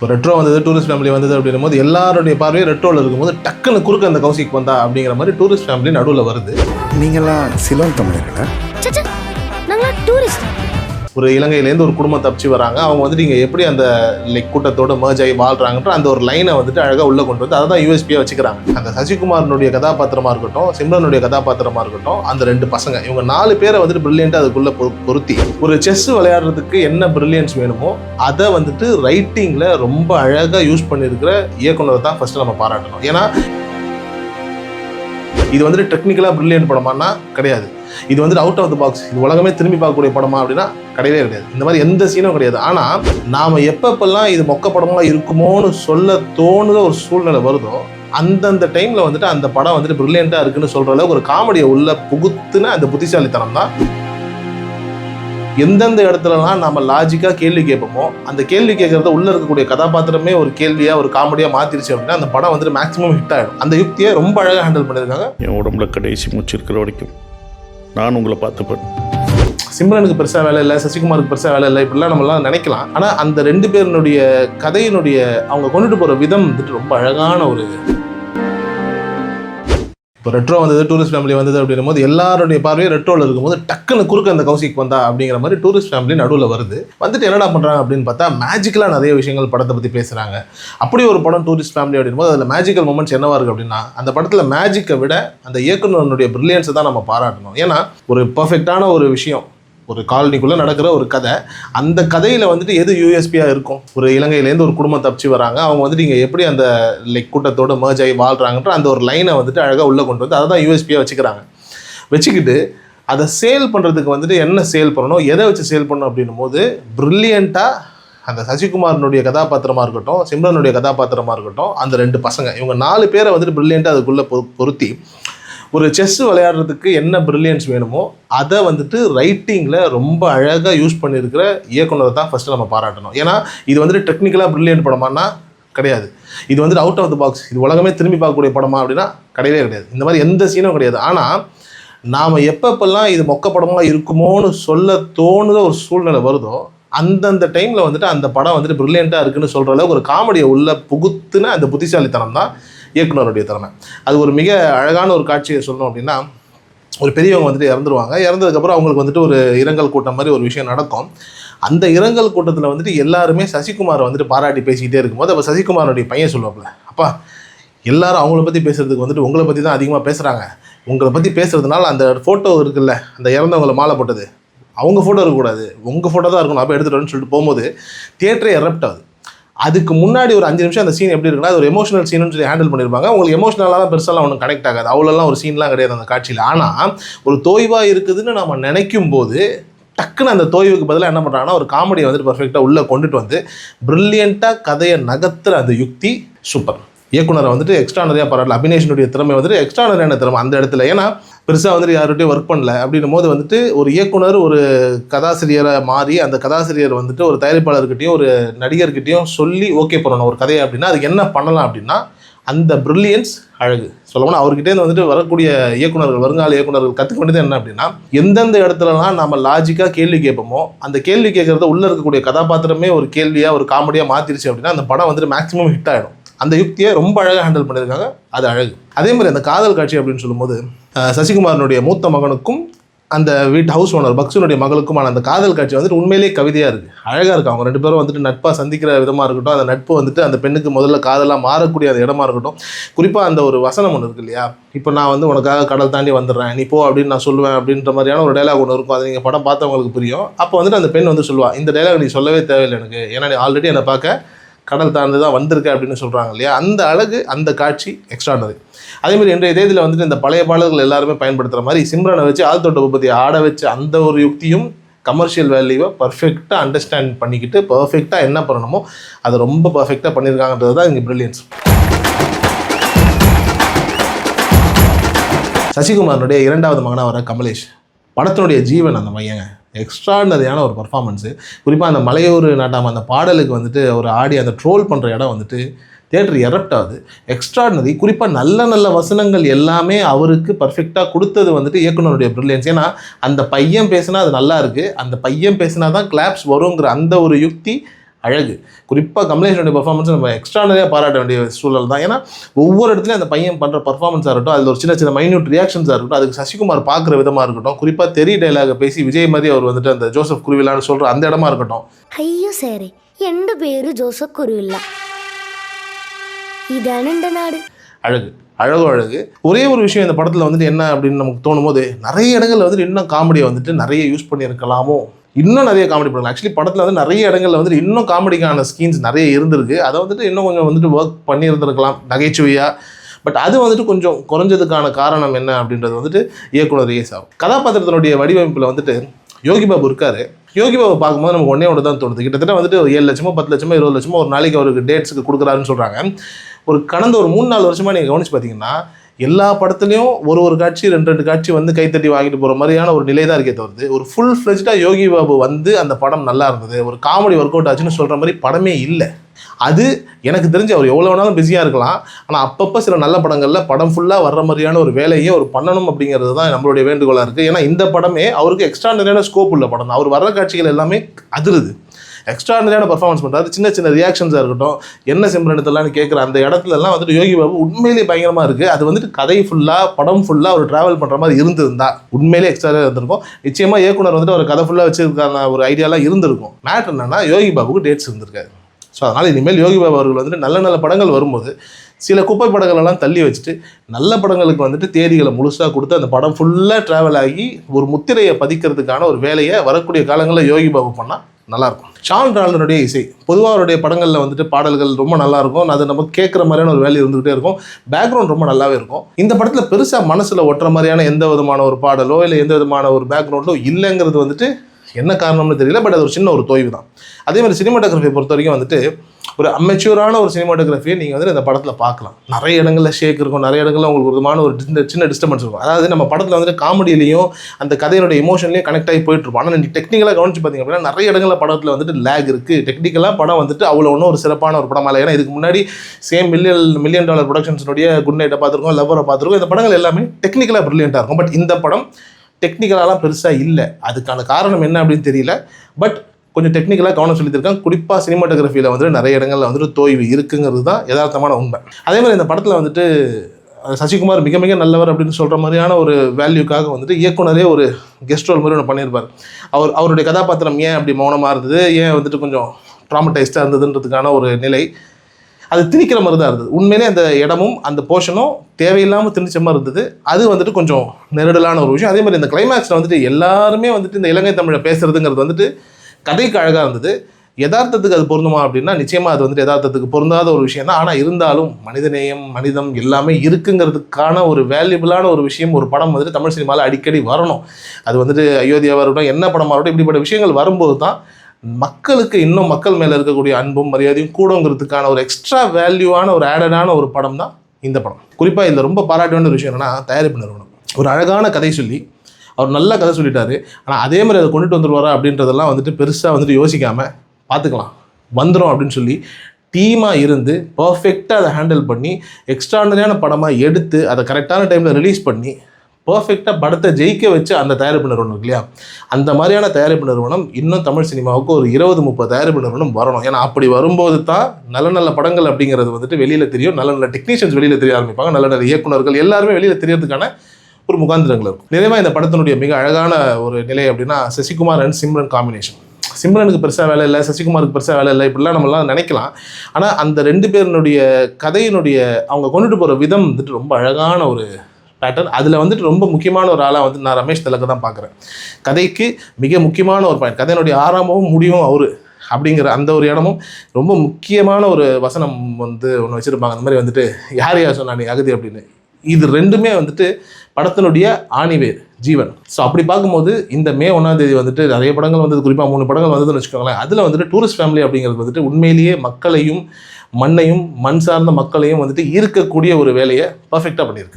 இப்போ ரெட்ரோ வந்தது tourist family வந்தது அப்படின்னும் போது எல்லாருடைய பார்வையும் ரெட்ரோவில் இருக்கும்போது டக்குன்னு குறுக்க அந்த கௌசிக் வந்தா அப்படிங்கிற மாதிரி டூரிஸ்ட் ஃபேமிலி நடுவில் வருது. நீங்களாம் சிலோன் தமிழர்களா? ஒரு இலங்கையிலேருந்து ஒரு குடும்பம் தப்பிச்சு வராங்க. அவங்க வந்துட்டு இங்கே எப்படி அந்த லைக் கூட்டத்தோட மேர்ஜ் ஆகி வாழ்கிறாங்கன்ற அந்த ஒரு லைனை வந்துட்டு அழகாக உள்ளே கொண்டு வந்து அதை தான் யூஎஸ்பியாக வச்சுக்கிறாங்க. அந்த சசிகுமாரனுடைய கதாபாத்திரமாக இருக்கட்டும் சிம்ரனுடைய கதாபாத்திரமாக இருக்கட்டும் அந்த ரெண்டு பசங்க இவங்க நாலு பேரை வந்துட்டு பிரில்லியண்ட்டாக அதுக்குள்ளே பொருத்தி. ஒரு செஸ் விளையாடுறதுக்கு என்ன பிரில்லியன்ஸ் வேணுமோ அதை வந்துட்டு ரைட்டிங்கில் ரொம்ப அழகாக யூஸ் பண்ணியிருக்கிற இயக்குனர் தான் ஃபஸ்ட்டு நம்ம பாராட்டணும். ஏன்னா இது வந்துட்டு டெக்னிக்கலாக பிரில்லியன்ட் படமானா கிடையாது. இது வந்து அவுட் ஆஃப் த பாக்ஸ் இது உலகமே திரும்பி பார்க்கக்கூடிய படமா அப்படின்னா கிடையவே கிடையாது. இந்த மாதிரி எந்த சீனும் கிடையாது. ஆனால் நாம் எப்பப்பெல்லாம் இது மொக்க படமாக இருக்குமோன்னு சொல்ல தோணுற ஒரு சூழ்நிலை வருதோ அந்தந்த டைமில் வந்துட்டு அந்த படம் வந்துட்டு பிரில்லியண்டா இருக்குன்னு சொல்கிற அளவுக்கு ஒரு காமெடியை உள்ள புகுத்துன அந்த புத்திசாலித்தனம் தான். எந்தெந்த இடத்துலலாம் நம்ம லாஜிக்காக கேள்வி கேட்போமோ அந்த கேள்வி கேட்குறத உள்ளே இருக்கக்கூடிய கதாபாத்திரமே ஒரு கேள்வியாக ஒரு காமெடியாக மாற்றிருச்சு அப்படின்னா அந்த படம் வந்துட்டு மேக்ஸிமம் ஹிட் ஆகிடும் அந்த யுக்தியை ரொம்ப அழகாக ஹேண்டில் பண்ணியிருக்காங்க. என் உடம்புல கடைசி மூச்சு இருக்கிற வரைக்கும். நான் உங்களை பார்த்துப்பேன் சிம்ரனுக்கு பெருசாக வேலை இல்லை சசிகுமாருக்கு பெருசாக வேலை இல்லை இப்படிலாம் நம்மளாம் நினைக்கலாம். ஆனால் அந்த ரெண்டு பேருனுடைய கதையினுடைய அவங்க கொண்டுட்டு போகிற விதம் வந்துட்டு ரொம்ப அழகான ஒரு இப்போ ரெட்ரோ வந்தது டூரிஸ்ட் ஃபேமிலி வந்தது அப்படின்னும் போது எல்லாருடைய பார்வையும் ரெட்ரோவில் இருக்கும்போது டக்குன்னு குறுக்க அந்த கௌசிக் வந்தா அப்படிங்கிற மாதிரி டூரிஸ்ட் ஃபேமிலி நடுவில் வருது. வந்துட்டு என்னடா பண்ணுறாங்க அப்படின்னு பார்த்தா மேஜிக்கலாக நிறைய விஷயங்கள் படத்தை பற்றி பேசுகிறாங்க அப்படி ஒரு படம் டூரிஸ்ட் ஃபேமிலி அப்படின்னும் போது அதில் மேஜிக்கல் மூமெண்ட்ஸ் என்னவா இருக்குது அப்படின்னா அந்த படத்தில் மேஜிக்கை விட அந்த இயக்குனருடைய பிரில்லியன்ஸை தான் நம்ம பாராட்டணும். ஏன்னா ஒரு பர்ஃபெக்டான ஒரு விஷயம் ஒரு காலனிக்குள்ளே நடக்கிற ஒரு கதை. அந்த கதையில் வந்துட்டு எது யூஎஸ்பியாக இருக்கும்? ஒரு இலங்கையிலேருந்து ஒரு குடும்பம் தப்பிச்சு வராங்க. அவங்க வந்துட்டு இங்கே எப்படி அந்த லைக் கூட்டத்தோட மேர்ஜ் ஆகி வாழ்கிறாங்கன்ற அந்த ஒரு லைனை வந்துட்டு அழகாக உள்ளே கொண்டு வந்து அதை தான் யூஎஸ்பியாக வச்சுக்கிறாங்க. வச்சுக்கிட்டு அதை சேல் பண்ணுறதுக்கு வந்துட்டு என்ன சேல் பண்ணணும்? எதை வச்சு சேல் பண்ணணும் அப்படின்னும் போது ப்ரில்லியண்ட்டாக அந்த சசிகுமாரனுடைய கதாபாத்திரமாக இருக்கட்டும் சிம்ரனுடைய கதாபாத்திரமாக இருக்கட்டும் அந்த ரெண்டு பசங்க இவங்க நாலு பேரை வந்துட்டு ப்ரில்லியண்ட்டாக அதுக்குள்ளே பொ- பொருத்தி ஒரு செஸ் விளையாடுறதுக்கு என்ன பிரில்லியன்ஸ் வேணுமோ அதை வந்துட்டு ரைட்டிங்கில் ரொம்ப அழகாக யூஸ் பண்ணியிருக்கிற இயக்குனரை தான் ஃபஸ்ட்டு நம்ம பாராட்டணும். ஏன்னா இது வந்துட்டு டெக்னிக்கலாக பிரில்லியன்ட் படமானா கிடையாது. இது வந்துட்டு அவுட் ஆஃப் த பாக்ஸ் இது உலகமே திரும்பி பார்க்கக்கூடிய படமா அப்படின்னா கிடையவே கிடையாது. இந்த மாதிரி எந்த சீனும் கிடையாது. ஆனால் நாம் எப்பப்பெல்லாம் இது மொக்க படமாக இருக்குமோன்னு சொல்ல தோணுத ஒரு சூழ்நிலை வருதோ அந்தந்த டைமில் வந்துட்டு அந்த படம் வந்துட்டு ப்ரில்லியண்ட்டாக இருக்குன்னு சொல்கிற அளவுக்கு ஒரு காமெடியை உள்ள புகுத்துன அந்த புத்திசாலித்தனம் தான் இயக்குனருடைய திறமை. அது ஒரு மிக அழகான ஒரு காட்சியை சொல்லணும் அப்படின்னா ஒரு பெரியவங்க வந்துட்டு இறந்துருவாங்க. இறந்ததுக்கப்புறம் அவங்களுக்கு வந்துட்டு ஒரு இரங்கல் கூட்டம் மாதிரி ஒரு விஷயம் நடக்கும். அந்த இரங்கல் கூட்டத்தில் வந்துட்டு எல்லாருமே சசிகுமாரை வந்துட்டு பாராட்டி பேசிக்கிட்டே இருக்கும்போது அப்போ சசிகுமாரோடைய பையன் சொல்லுவாப்புல அப்பா எல்லாரும் அவங்கள பற்றி பேசுகிறதுக்கு வந்துட்டு உங்களை பற்றி தான் அதிகமாக பேசுகிறாங்க உங்களை பற்றி பேசுகிறதுனால அந்த ஃபோட்டோ இருக்குல்ல அந்த இறந்தவங்களை மாலை போட்டது. அவங்க ஃபோட்டோ இருக்கக்கூடாது. உங்கள் ஃபோட்டோ தான் இருக்கணும். அப்போ எடுத்துகிட்டு சொல்லிட்டு போகும்போது தியேட்டரே எரப்ட் ஆகுது. அதுக்கு முன்னாடி ஒரு அஞ்சு நிமிஷம் அந்த சீன் எப்படி இருக்குன்னா அது ஒரு எமோஷனல் சீனுன்னு சொல்லி ஹேண்டில் பண்ணியிருப்பாங்க உங்களுக்கு எமோஷனலாக பெருசாலாம் ஒன்றும் கனெக்ட் ஆகாது. அவ்வளோலாம் ஒரு சீன்லாம் கிடையாது அந்த காட்சியில். ஆனால் ஒரு தோய்வாக இருக்குதுன்னு நம்ம நினைக்கும் போது டக்குன்னு அந்த தோய்வுக்கு பதிலாக என்ன பண்ணுறாங்கன்னா ஒரு காமெடியை வந்துட்டு பர்ஃபெக்டாக உள்ளே கொண்டுட்டு வந்து ப்ரில்லியண்ட்டாக கதையை நகர்த்துற அந்த யுக்தி சூப்பர் இயக்குனரை வந்துட்டு எக்ஸ்ட்ரா நிறையா பாராட்டல. அபினேஷனுடைய திறமை வந்துட்டு எக்ஸ்ட்ரா நிறையான திறமை அந்த இடத்துல. ஏன்னா பெருசாக வந்துட்டு யார்கிட்டயும் ஒர்க் பண்ணல. அப்படின்னும் போது வந்துட்டு ஒரு இயக்குனர் ஒரு கதாசிரியரை மாறி அந்த கதாசிரியர் வந்துட்டு ஒரு தயாரிப்பாளர்கிட்டையும் ஒரு நடிகர்கிட்டையும் சொல்லி ஓகே பண்ணணும் ஒரு கதையை அப்படின்னா அதுக்கு என்ன பண்ணலாம் அப்படின்னா அந்த ப்ரில்லியன்ஸ் அழகு. சொல்லப்போனால் அவர்கிட்டேருந்து வந்துட்டு வரக்கூடிய இயக்குனர்கள் வருங்கால இயக்குனர்கள் கற்றுக்க வேண்டியது என்ன அப்படின்னா எந்தெந்த இடத்துலலாம் நம்ம லாஜிக்காக கேள்வி கேட்போமோ அந்த கேள்வி கேட்குறத உள்ளே இருக்கக்கூடிய கதாபாத்திரமே ஒரு கேள்வியாக ஒரு காமெடியாக மாற்றிருச்சு அப்படின்னா அந்த படம் வந்துட்டு மேக்ஸிமம் ஹிட் ஆகிடும் அந்த யுக்தியை ரொம்ப அழகாக ஹேண்டில் பண்ணியிருக்காங்க. அது அழகு. அதே மாதிரி அந்த காதல் காட்சி அப்படின்னு சொல்லும்போது சசிகுமாரனுடைய மூத்த மகனுக்கும் அந்த வீட்டு ஹவுஸ் ஓனர் பக்சுனுடைய மகளுக்குமான அந்த காதல் காட்சி வந்துட்டு உண்மையிலேயே கவிதையாக இருக்குது அழகாக இருக்குது அவங்க ரெண்டு பேரும் வந்துட்டு நட்பாக சந்திக்கிற விதமாக இருக்கட்டும் அந்த நட்பு வந்துட்டு அந்த பெண்ணுக்கு முதல்ல காதலாக மாறக்கூடிய அந்த இடமா இருக்கட்டும். குறிப்பாக அந்த ஒரு வசனம் ஒன்று இருக்கு இல்லையா? இப்போ நான் வந்து உனக்காக கடல் தாண்டி வந்துடுறேன். நீ போ அப்படின்னு நான் சொல்லுவேன் அப்படின்ற மாதிரியான ஒரு டைலாக் ஒன்று இருக்கும். அது நீங்கள் படம் பார்த்தவங்களுக்கு புரியும். அப்போ வந்துட்டு அந்த பெண் வந்து சொல்லுவாள் இந்த டைலாக் நீ சொல்லவே தேவையில்லை எனக்கு. ஏன்னா நீ ஆல்ரெடி என்னை பார்க்க கடல் தாழ்ந்து தான் வந்திருக்க அப்படின்னு சொல்கிறாங்க இல்லையா? அந்த அழகு அந்த காட்சி எக்ஸ்ட்ரானது அதேமாதிரி இன்றைய தேதியில் வந்துட்டு இந்த பழைய பாடல்கள் எல்லாருமே பயன்படுத்துகிற மாதிரி சிம்ரனை வச்சு ஆழ்த்தோட்ட உற்பத்தி ஆட வச்சு அந்த ஒரு யுக்தியும் கமர்ஷியல் வேல்யூவை பர்ஃபெக்டாக அண்டர்ஸ்டாண்ட் பண்ணிக்கிட்டு பர்ஃபெக்டாக என்ன பண்ணணுமோ அதை ரொம்ப பர்ஃபெக்டாக பண்ணியிருக்காங்கன்றது தான் இங்கே ப்ரில்லியன்ஸ் சசிகுமாரனுடைய இரண்டாவது மகனாக வர கமலேஷ் படத்தினுடைய ஜீவன் அந்த மையங்க. எக்ஸ்ட்ராடனரியான ஒரு பர்ஃபார்மன்ஸு குறிப்பாக அந்த மலையூர் நாட்டாம அந்த பாடலுக்கு வந்துட்டு ஒரு ஆடி அந்த ட்ரோல் பண்ணுற இடம் வந்துட்டு தேட்டர் எரப்ட் ஆகுது எக்ஸ்ட்ராடனரி குறிப்பாக நல்ல நல்ல வசனங்கள் எல்லாமே அவருக்கு பர்ஃபெக்டாக கொடுத்தது வந்துட்டு இயக்குனருடைய ப்ரில்லியன்ஸ் ஏன்னா அந்த பையன் பேசினா அது நல்லா இருக்குது அந்த பையன் பேசினா தான் கிளாப்ஸ் வருங்கிற அந்த ஒரு யுக்தி அழகு. குறிப்பாக கமலேஷனுடைய பர்ஃபார்மன்ஸ் நம்ம எக்ஸ்ட்ரா பாராட்ட வேண்டிய சூழல் தான். ஏன்னா ஒவ்வொரு இடத்துலையும் அந்த பையன் பண்ணுற பர்ஃபார்மன்ஸாக இருக்கட்டும் அதில் ஒரு சின்ன சின்ன மைன்யூட் ரியாக்ஷன்ஸாக இருக்கட்டும் அதுக்கு சசிகுமார் பார்க்குற விதமாக இருக்கட்டும் குறிப்பாக தெரிய டைலாக பேசி விஜய் மாதிரி அவர் வந்துட்டு அந்த ஜோசப் குருவில்லான்னு சொல்கிற அந்த இடமா இருக்கட்டும். ஐயோ சரி எந்த பேரு ஜோசப் குருவில்லா இது அனந்த நாடு. அழகு. அழகோ அழகு. ஒரே ஒரு விஷயம் இந்த படத்தில் வந்துட்டு என்ன அப்படின்னு நமக்கு தோணும் போது நிறைய இடங்களில் வந்துட்டு இன்னும் காமெடியை வந்துட்டு நிறைய யூஸ் பண்ணியிருக்கலாமோ? இன்னும் நிறைய காமெடி பண்ணலாம் ஆக்சுவலி படத்தில் வந்து நிறைய இடங்கள்ல வந்துட்டு இன்னும் காமெடிக்கான ஸ்கீன்ஸ் நிறைய இருந்திருக்கு. அதை வந்துட்டு இன்னும் கொஞ்சம் வந்துட்டு ஒர்க் பண்ணியிருந்திருக்கலாம். நகைச்சுவையாக பட் அது வந்துட்டு கொஞ்சம் குறைஞ்சதுக்கான காரணம் என்ன அப்படின்றது வந்துட்டு இயக்குனர் ஏஸ் ஆகும் கதாபாத்திரத்தினுடைய வடிவமைப்பில் வந்துட்டு யோகி பாபு இருக்காரு. யோகி பாபு பார்க்கும்போது நமக்கு ஒன்றே ஒன்று தான் தோணுது. கிட்டத்தட்ட வந்துட்டு ஒரு ஏழு லட்சமோ பத்து லட்சமோ இருபது லட்சமோ ஒரு நாளைக்கு அவருக்கு டேட்ஸுக்கு கொடுக்குறாருன்னு சொல்கிறாங்க ஒரு கடந்த ஒரு மூணு நாலு வருஷமாக நீங்கள் கவனிச்சு பார்த்தீங்கன்னா எல்லா படத்துலையும் ஒரு ஒரு காட்சி ரெண்டு ரெண்டு காட்சி வந்து கைத்தட்டி வாங்கிட்டு போகிற மாதிரியான ஒரு நிலை தான் இருக்கே தவிர்த்து ஒரு ஃபுல் ஃப்ளெஜ்டாக யோகி பாபு வந்து அந்த படம் நல்லா இருந்தது. ஒரு காமெடி ஒர்க் அவுட் ஆச்சுன்னு சொல்கிற மாதிரி படமே இல்லை. அது எனக்கு தெரிஞ்சு அவர் எவ்வளோ வேணாலும் பிஸியாக இருக்கலாம். ஆனால் அப்பப்போ சில நல்ல படங்களில் படம் ஃபுல்லாக வர்ற மாதிரியான ஒரு வேலையை அவர் பண்ணணும் அப்படிங்கிறது தான் நம்மளுடைய வேண்டுகோளாக இருக்குது ஏன்னா இந்த படமே அவருக்கு எக்ஸ்ட்ரா நிறையான ஸ்கோப் உள்ள படம் தான். அவர் வர்ற காட்சிகள் எல்லாமே அதிருது. எக்ஸ்ட்ரா பர்ஃபார்மன்ஸ் பண்ணுறாரு சின்ன சின்ன ரியாக்ஷன்ஸாக இருக்கட்டும் என்ன சிம்ரனத்தெல்லாம் கேட்குற அந்த இடத்துலலாம் வந்துட்டு யோகி பாபு உண்மையிலேயே பயங்கரமாக இருக்குது அது வந்துட்டு கதை ஃபுல்லாக படம் ஃபுல்லாக அவர் ட்ராவல் பண்ணுற மாதிரி இருந்திருந்தா உண்மையிலே எக்ஸ்ட்ரா இருந்திருக்கும். நிச்சயமாக இயக்குனர் வந்துட்டு ஒரு கதை ஃபுல்லாக வச்சிருக்கான ஒரு ஐடியாலாம் இருந்திருக்கும். மேட்ரு என்னன்னா யோகி பாபுக்கு டேட்ஸ் இருந்திருக்காரு. ஸோ அதனால் இனிமேல் யோகி பாபு அவர்கள் வந்துட்டு நல்ல நல்ல படங்கள் வரும்போது சில குப்பை படங்களெல்லாம் தள்ளி வச்சுட்டு நல்ல படங்களுக்கு வந்துட்டு தேதிகளை முழுசாக கொடுத்து அந்த படம் ஃபுல்லாக ட்ராவல் ஆகி ஒரு முத்திரையை பதிக்கிறதுக்கான ஒரு வேலையை வரக்கூடிய காலங்களில் யோகி பாபு பண்ணால் நல்லாயிருக்கும். ஷான் ரால்டனுடைய இசை. பொதுவாக அவருடைய படங்களில் வந்துட்டு பாடல்கள் ரொம்ப நல்லாயிருக்கும். அது நம்ம கேட்குற மாதிரியான ஒரு வேல்யூ இருந்துகிட்டே இருக்கும். பேக்ரவுண்ட் ரொம்ப நல்லாவே இருக்கும். இந்த படத்தில் பெருசாக மனசில் ஒட்டுற மாதிரியான எந்த விதமான ஒரு பாடலோ இல்லை எந்த விதமான ஒரு பேக்ரவுண்டோ இல்லைங்கிறது வந்துட்டு என்ன காரணம்னு தெரியல. பட் அது ஒரு சின்ன ஒரு தோய்வு தான். அதே மாதிரி சினிமாட்டோகிராஃபி பொறுத்த வரைக்கும் வந்துட்டு ஒரு அமெச்சூரான ஒரு சினிமாட்டோகிராஃபியை நீங்கள் வந்து இந்த படத்தில் பார்க்கலாம். நிறைய இடங்களில் ஷேக் இருக்கும். நிறைய இடங்களில் உங்களுக்கு ஒரு விதமான ஒரு சின்ன டிஸ்டர்பன்ஸ் இருக்கும். அதாவது நம்ம படத்தில் வந்துட்டு காமெடியிலையும் அந்த கதையினுடைய எமோஷன்லையும் கனெக்ட் ஆகி போயிட்டு இருப்போம் ஆனால் நீங்கள் டெக்னிக்கலாக கவனிச்சு பார்த்தீங்க அப்படின்னா நிறைய இடங்களில் படத்தில் வந்துட்டு லேக் இருக்குது டெக்னிக்கலாக படம் வந்துட்டு அவ்வளோ ஒன்றும் ஒரு சிறப்பான ஒரு படமாக இல்லை. ஏன்னா இதுக்கு முன்னாடி சேம் மில்லியன் மில்லியன் டாலர் ப்ரொடக்ஷன்ஸுடைய குட் நைட்டை பார்த்துருக்கோம் லவ்வரை பார்த்துருக்கோம். இந்த படங்கள் எல்லாமே டெக்னிக்கலாக ப்ரில்லியண்ட்டாக இருக்கும். பட் இந்த படம் டெக்னிக்கலாலாம் பெருசாக இல்லை. அதுக்கான காரணம் என்ன அப்படின்னு தெரியல. பட் கொஞ்சம் டெக்னிக்கலாக கவனம் செலுத்தியிருக்காங்க. குறிப்பாக சினிமாட்டோகிராஃபியில் வந்துட்டு நிறைய இடங்களில் வந்துட்டு தோய்வு இருக்குங்கிறது தான் யதார்த்தமான உண்மை. அதே மாதிரி இந்த படத்தில் வந்துட்டு சசிகுமார் மிக மிக நல்லவர் அப்படின்னு சொல்கிற மாதிரியான ஒரு வேல்யூக்காக வந்துட்டு இயக்குனரே ஒரு கெஸ்ட் ரோல் மாதிரி ஒன்று பண்ணியிருப்பார். அவர் அவருடைய கதாபாத்திரம் ஏன் அப்படி மௌனமாக இருந்தது? ஏன் வந்துட்டு கொஞ்சம் ட்ராமடைஸ்டாக இருந்ததுன்றதுக்கான ஒரு நிலை. அது திணிக்கிற மாதிரி தான் இருந்தது. உண்மையிலே அந்த இடமும் அந்த போர்ஷனும் தேவையில்லாமல் திணிச்ச மாதிரி இருந்தது. அது வந்துட்டு கொஞ்சம் நெருடலான ஒரு விஷயம். அதே மாதிரி இந்த கிளைமேக்ஸில் வந்துட்டு எல்லாருமே வந்துட்டு இந்த இலங்கை தமிழை பேசுறதுங்கிறது வந்துட்டு கதைக்கு அழகாக இருந்தது. யதார்த்தத்துக்கு அது பொருந்துமா அப்படின்னா நிச்சயமாக அது வந்துட்டு யதார்த்தத்துக்கு பொருந்தாத ஒரு விஷயம் தான் ஆனால் இருந்தாலும் மனிதநேயம் மனிதம் எல்லாமே இருக்குங்கிறதுக்கான ஒரு வேல்யூபிளான ஒரு விஷயம் ஒரு படம் வந்துட்டு தமிழ் சினிமாவில் அடிக்கடி வரணும். அது வந்துட்டு அயோத்தியாவாக இருக்கட்டும் என்ன படமாக இருக்கட்டும் இப்படிப்பட்ட விஷயங்கள் வரும்போது தான் மக்களுக்கு இன்னும் மக்கள் மேலே இருக்கக்கூடிய அன்பும் மரியாதையும் கூடங்கிறதுக்கான ஒரு எக்ஸ்ட்ரா வேல்யூவான ஒரு ஆடடான ஒரு படம் தான் இந்த படம். குறிப்பாக இதில் ரொம்ப பாராட்ட வேண்டிய ஒரு விஷயம் என்னன்னா தயாரிப்பு நிறுவனம். ஒரு அழகான கதை சொல்லி அவர் நல்ல கதை சொல்லிட்டாரு. ஆனால் அதே மாதிரி அதை கொண்டுட்டு வந்துருவாரா அப்படின்றதெல்லாம் வந்துட்டு பெருசாக வந்துட்டு யோசிக்காமல் பார்த்துக்கலாம் வந்துடும் அப்படின்னு சொல்லி டீமாக இருந்து பர்ஃபெக்டாக அதை ஹேண்டில் பண்ணி எக்ஸ்ட்ராடனரியான படமாக எடுத்து அதை கரெக்டான டைமில் ரிலீஸ் பண்ணி பர்ஃபெக்டாக படத்தை ஜெயிக்க வச்சு அந்த தயாரிப்பு நிறுவனம் இல்லையா? அந்த மாதிரியான தயாரிப்பு நிறுவனம் இன்னும் தமிழ் சினிமாவுக்கு ஒரு இருபது முப்பது தயாரிப்பு நிறுவனம் வரணும். ஏன்னா அப்படி வரும்போது தான் நல்ல நல்ல படங்கள் அப்படிங்கிறது வந்துட்டு வெளியில் தெரியும். நல்ல நல்ல டெக்னீஷியன்ஸ் வெளியில் தெரிய ஆரம்பிப்பாங்க. நல்ல நல்ல இயக்குனர்கள் எல்லாருமே வெளியில் தெரியறதுக்கான ஒரு முகாந்திரங்கள் இருக்கும். நிறைவாக இந்த படத்தினுடைய மிக அழகான ஒரு நிலை அப்படின்னா சசிகுமார் அண்ட் சிம்ரன் காம்பினேஷன் சிம்ரனுக்கு பெருசாக வேலை இல்லை சசிகுமாருக்கு பெருசாக வேலை இல்லை இப்படிலாம் நம்மளாம் நினைக்கலாம். ஆனால் அந்த ரெண்டு பேரினுடைய கதையினுடைய அவங்க கொண்டுட்டு போகிற விதம் வந்துட்டு ரொம்ப அழகான ஒரு பேட்டர்ன் அதில் வந்துட்டு ரொம்ப முக்கியமான ஒரு ஆளாக வந்து நான் ரமேஷ் திலக்கு தான் பார்க்குறேன். கதைக்கு மிக முக்கியமான ஒரு பாயிண்ட் கதையினுடைய ஆரம்பமும் முடிவும் அவர் அப்படிங்கிற அந்த ஒரு இடமும் ரொம்ப முக்கியமான ஒரு வசனம் வந்து ஒன்று வச்சுருப்பாங்க. அந்த மாதிரி வந்துட்டு யார் யார் சொன்னா நீ அகதி அப்படின்னு. இது ரெண்டுமே வந்துட்டு படத்தினுடைய ஆணிவேர் ஜீவன். ஸோ அப்படி பார்க்கும்போது இந்த மே ஒன்றாம் தேதி வந்துட்டு நிறைய படங்கள் வந்தது. குறிப்பாக மூணு படங்கள் வந்ததுன்னு வச்சுக்கோங்களேன். அதில் வந்துட்டு டூரிஸ்ட் ஃபேமிலி அப்படிங்கிறது வந்துட்டு உண்மையிலேயே மக்களையும் மண்ணையும் மண் சார்ந்த மக்களையும் வந்துட்டு ஈர்க்கக்கூடிய ஒரு வேலையை பர்ஃபெக்டாக பண்ணியிருக்கு.